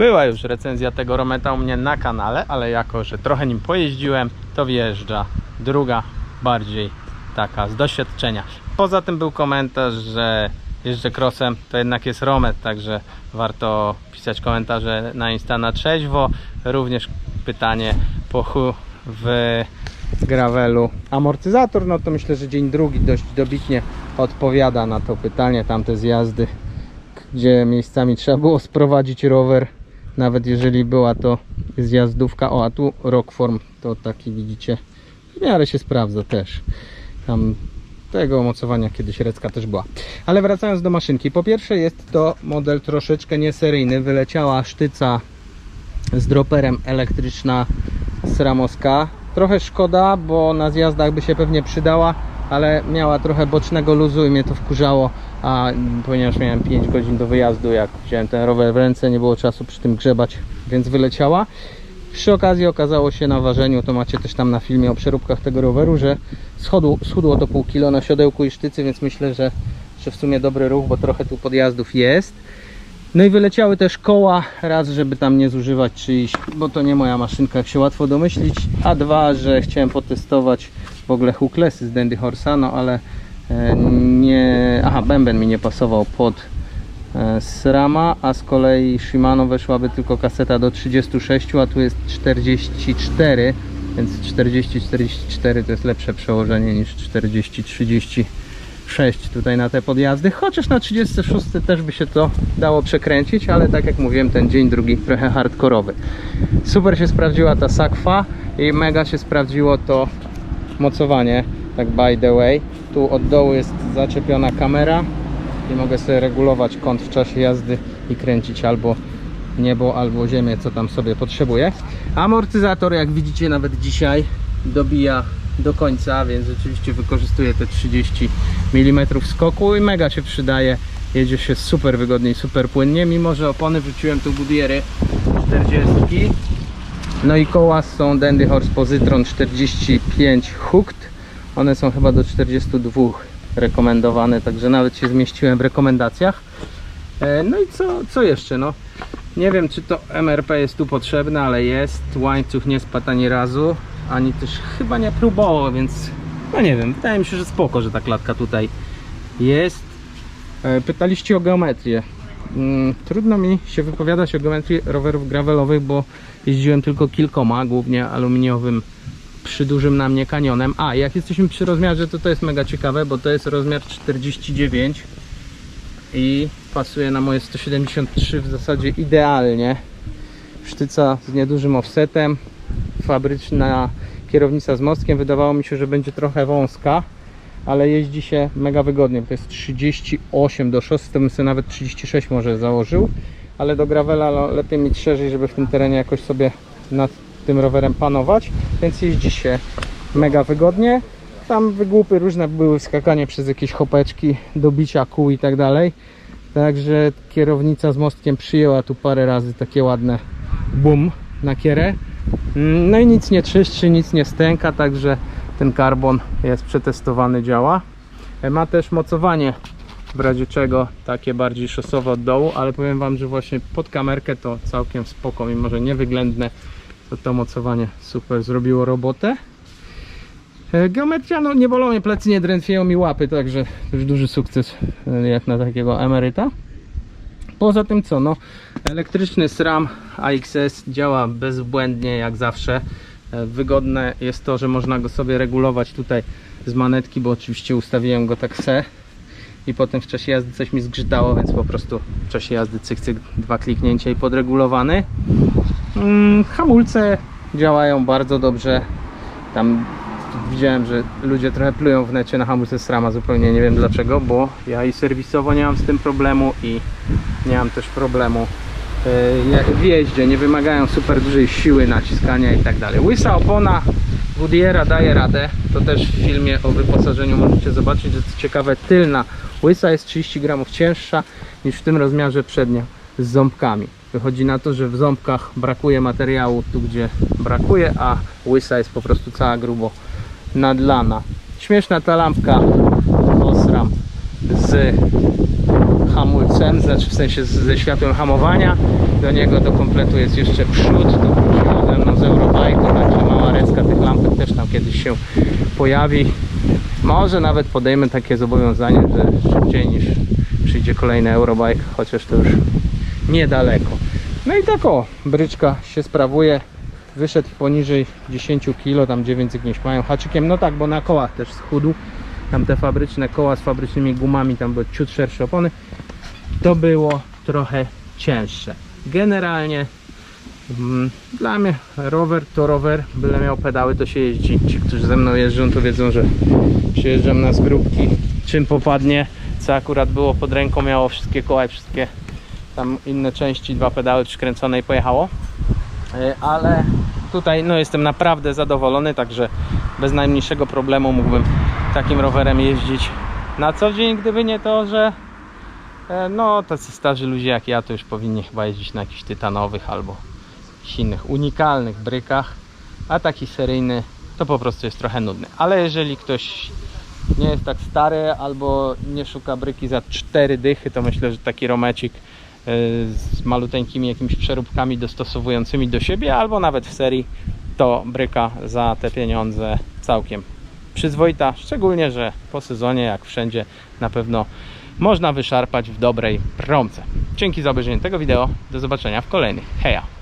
Była już recenzja tego Rometa u mnie na kanale, ale jako, że trochę nim pojeździłem, to wjeżdża druga, bardziej taka z doświadczenia. Poza tym był komentarz, że jeżdżę crossem, to jednak jest Romet, także warto pisać komentarze na Insta na trzeźwo. Również pytanie po chu w gravelu amortyzator, no to myślę, że dzień drugi dość dobitnie odpowiada na to pytanie, tamte zjazdy, gdzie miejscami trzeba było sprowadzić rower, nawet jeżeli była to zjazdówka, o a tu Rockform, to taki widzicie, w miarę się sprawdza też, tam tego mocowania kiedyś Recka też była. Ale wracając do maszynki, po pierwsze jest to model troszeczkę nieseryjny, wyleciała sztyca z droperem elektryczna z. Trochę szkoda, bo na zjazdach by się pewnie przydała, ale miała trochę bocznego luzu i mnie to wkurzało, a ponieważ miałem 5 godzin do wyjazdu, jak wziąłem ten rower w ręce, nie było czasu przy tym grzebać, więc wyleciała. Przy okazji okazało się na ważeniu, to macie też tam na filmie o przeróbkach tego roweru, że schudło, schudło to pół kilo na siodełku i sztycy, więc myślę, że, że w sumie dobry ruch, bo trochę tu podjazdów jest. No i wyleciały też koła, raz, żeby tam nie zużywać czyichś, bo to nie moja maszynka, jak się łatwo domyślić, a dwa, że chciałem potestować w ogóle hooklessy z Dandy Horsa, no ale e, nie, aha, bęben mi nie pasował pod e, SRAMa, a z kolei Shimano weszłaby tylko kaseta do 36, a tu jest 44, więc 40-44 to jest lepsze przełożenie niż 40-36 tutaj na te podjazdy, chociaż na 36 też by się to dało przekręcić, ale tak jak mówiłem, ten dzień drugi trochę hardkorowy. Super się sprawdziła ta sakwa i mega się sprawdziło to mocowanie, tak by the way. Tu od dołu jest zaczepiona kamera i mogę sobie regulować kąt w czasie jazdy i kręcić albo niebo, albo ziemię, co tam sobie potrzebuję. Amortyzator, jak widzicie nawet dzisiaj, dobija do końca, więc rzeczywiście wykorzystuję te 30 mm skoku i mega się przydaje. Jedzie się super wygodnie i super płynnie, mimo że opony wrzuciłem tu Goodyeary 40. No i koła są Dandy Horse Positron 45 Hooked. One są chyba do 42 rekomendowane, także nawet się zmieściłem w rekomendacjach. E, No i co, co jeszcze? No, nie wiem, czy to MRP jest tu potrzebne, ale jest. Łańcuch nie spadł ani razu, ani też chyba nie próbował, więc no nie wiem. Wydaje mi się, że spoko, że ta klatka tutaj jest. E, Pytaliście o geometrię. Mm, Trudno mi się wypowiadać o geometrii rowerów gravelowych, bo jeździłem tylko kilkoma, głównie aluminiowym przy dużym na mnie kanionem. A, jak jesteśmy przy rozmiarze, to to jest mega ciekawe, bo to jest rozmiar 49 i pasuje na moje 173 w zasadzie idealnie. Sztyca z niedużym offsetem, fabryczna kierownica z mostkiem. Wydawało mi się, że będzie trochę wąska, ale jeździ się mega wygodnie. To jest 38 do 6, to bym sobie nawet 36 może założył, ale do gravela no, lepiej mieć szerzej, żeby w tym terenie jakoś sobie nad tym rowerem panować, więc jeździ się mega wygodnie. Tam wygłupy różne były, skakanie przez jakieś chopeczki, dobicia kół i tak dalej. Także kierownica z mostkiem przyjęła tu parę razy takie ładne bum na kierę. Mm, No i nic nie czyszczy, nic nie stęka, także ten karbon jest przetestowany, działa. E, Ma też mocowanie w razie czego takie bardziej szosowe od dołu, ale powiem Wam, że właśnie pod kamerkę to całkiem spoko, mimo że niewyględne, to to mocowanie super zrobiło robotę. E, Geometria, no nie bolą mnie plecy, nie drętwieją mi łapy, także już duży sukces e, jak na takiego emeryta. Poza tym co, no elektryczny SRAM AXS działa bezbłędnie jak zawsze. E, Wygodne jest to, że można go sobie regulować tutaj z manetki, bo oczywiście ustawiłem go tak se i potem w czasie jazdy coś mi zgrzytało, więc po prostu w czasie jazdy cyk cyk, dwa kliknięcia i podregulowany. Mm, Hamulce działają bardzo dobrze. Tam widziałem, że ludzie trochę plują w necie na hamulce SRAMa, zupełnie nie wiem dlaczego, bo ja i serwisowo nie mam z tym problemu i nie mam też problemu w jeździe, nie wymagają super dużej siły naciskania i tak dalej. Łysa opona Goodyeara daje radę, to też w filmie o wyposażeniu możecie zobaczyć, że co ciekawe tylna łysa jest 30 gramów cięższa niż w tym rozmiarze przednia z ząbkami. Wychodzi na to, że w ząbkach brakuje materiału tu gdzie brakuje, a łysa jest po prostu cała grubo nadlana. Śmieszna ta lampka Osram z hamulcem, znaczy w sensie ze światłem hamowania. Do niego do kompletu jest jeszcze przód, to wróciło ze mną z Eurobike'u, także mała recka tych lampek też tam kiedyś się pojawi. Może nawet podejmę takie zobowiązanie, że szybciej niż przyjdzie kolejny Eurobike, chociaż to już niedaleko. No i tak o, bryczka się sprawuje. Wyszedł poniżej 10 kg, tam 9 jakimś mają haczykiem. No tak, bo na kołach też schudł. Tam te fabryczne koła z fabrycznymi gumami, tam były ciut szersze opony. To było trochę cięższe. Generalnie mm, dla mnie rower to rower, byle miał pedały to się jeździ. Ci, którzy ze mną jeżdżą to wiedzą, że przyjeżdżam na zgróbki, czym popadnie, co akurat było pod ręką, miało wszystkie koła i wszystkie tam inne części, dwa pedały przykręcone i pojechało. E, Ale tutaj no, jestem naprawdę zadowolony, także bez najmniejszego problemu mógłbym takim rowerem jeździć na co dzień, gdyby nie to, że e, no tacy starzy ludzie jak ja to już powinni chyba jeździć na jakichś tytanowych albo innych unikalnych brykach, a taki seryjny to po prostu jest trochę nudny. Ale jeżeli ktoś nie jest tak stary albo nie szuka bryki za cztery dychy, to myślę, że taki romecik y, z maluteńkimi jakimiś przeróbkami dostosowującymi do siebie, albo nawet w serii, to bryka za te pieniądze całkiem przyzwoita. Szczególnie, że po sezonie, jak wszędzie, na pewno można wyszarpać w dobrej promce. Dzięki za obejrzenie tego wideo. Do zobaczenia w kolejnych. Heja!